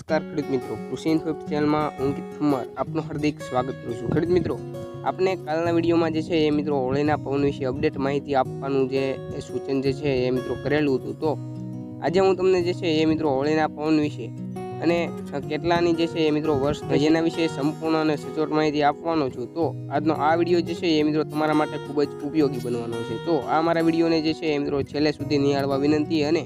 નમસ્કાર, ખેડૂત મિત્રો. કૃષિ ઇન્ફો ચેનલમાં હું ઠુમર આપનું હાર્દિક સ્વાગત કરું છું. ખેડૂત મિત્રો, આપને કાલના વિડીયોમાં જે છે એ મિત્રો હોળીના પવન વિશે અપડેટ માહિતી આપવાનું જે સૂચન જે છે એ મિત્રો કરેલું હતું. તો આજે હું તમને જે છે એ મિત્રો હોળીના પવન વિશે અને કેટલાની જે છે એ મિત્રો વર્ષ જેના વિશે સંપૂર્ણ અને સચોટ માહિતી આપવાનો છું. તો આજનો આ વીડિયો જે છે એ મિત્રો તમારા માટે ખૂબ જ ઉપયોગી બનવાનો છે. તો આ મારા વિડીયોને જે છે એ મિત્રો છેલ્લે સુધી નિહાળવા વિનંતી અને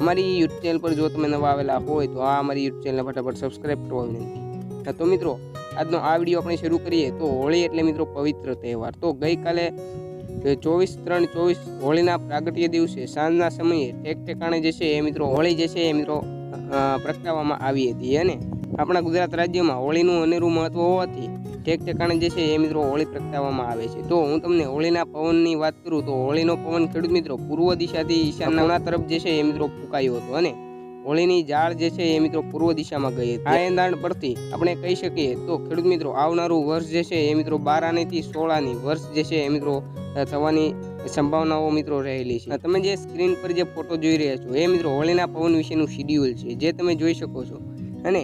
અમારી યુટ્યુબ ચેનલ પર જો તમે નવા આવેલા હોય તો આ અમારી યુટ્યુબ ચેનલને ફટાફટ સબસ્ક્રાઈબ કરવા વિનંતી તો મિત્રો, આજનો આ વીડિયો આપણે શરૂ કરીએ તો હોળી એટલે મિત્રો પવિત્ર તહેવાર. તો ગઈકાલે ચોવીસ ત્રણ ચોવીસ હોળીના પ્રાગટ્ય દિવસે સાંજના સમયે ઠેક ઠેકાણે જે છે એ મિત્રો હોળી જે છે એ મિત્રો પ્રગટાવવામાં આવી હતી. અને આપણા ગુજરાત રાજ્યમાં હોળીનું અનેરું મહત્ત્વ હોવાથી ઠેક ઠેકાણે જે છે એ મિત્રો હોળી પ્રગટાવવામાં આવે છે. તો હું તમને હોળીના પવનની વાત કરું તો હોળીનો પવન ખેડૂત મિત્રો પૂર્વ દિશાથી ઈશાનના તરફ જે છે એ મિત્રો ફૂંકાયો હતો અને હોળીની ઝાડ જે છે એ મિત્રો પૂર્વ દિશામાં ગઈ હતી. આ એંધાણ પરથી આપણે કહી શકીએ તો ખેડૂત મિત્રો આવનારું વર્ષ જે છે એ મિત્રો બાર આનેથી સોળ આની વર્ષ જે છે એ મિત્રો થવાની સંભાવનાઓ મિત્રો રહેલી છે. તમે જે સ્ક્રીન પર જે ફોટો જોઈ રહ્યા છો એ મિત્રો હોળીના પવન વિશેનું શિડ્યુલ છે જે તમે જોઈ શકો છો. અને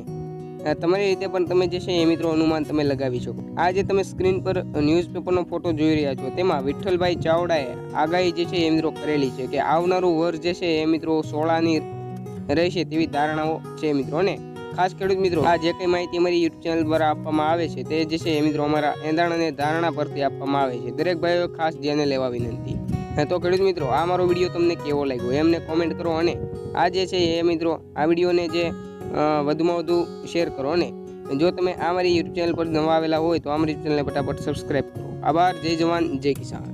તમારી રીતે પણ તમે જે છે એ મિત્રો અનુમાન તમે લગાવી શકો. આ જે તમે સ્ક્રીન પર ન્યૂઝપેપરનો ફોટો જોઈ રહ્યા છો, તેમાં વિઠ્ઠલભાઈ ચાવડાએ આગાહી જે છે એ મિત્રો કરેલી છે કે આવનારું વર્ષ જે છે એ મિત્રો સોળાની રહેશે તેવી ધારણાઓ છે મિત્રો. અને ખાસ ખેડૂત મિત્રો, આ જે કંઈ માહિતી અમારી યુટ્યુબ ચેનલ દ્વારા આપવામાં આવે છે, તે જે છે એ મિત્રો અમારા એંધાણ અને ધારણા પરથી આપવામાં આવે છે. દરેક ભાઈઓ ખાસ ધ્યાને લેવા વિનંતી. તો ખેડૂત મિત્રો, આ મારો વીડિયો તમને કેવો લાગ્યો? એમને કોમેન્ટ કરો અને આ જે છે એ મિત્રો, આ વિડીયોને જે વધુમાં વધુ શેર કરો અને જો તમે આ મારી યુટ્યુબ ચેનલ પર નવા આવેલા હોય તો અમારી ચેનલને ફટાફટ સબસ્ક્રાઈબ કરો. આભાર, જય જવાન, જય કિસાન.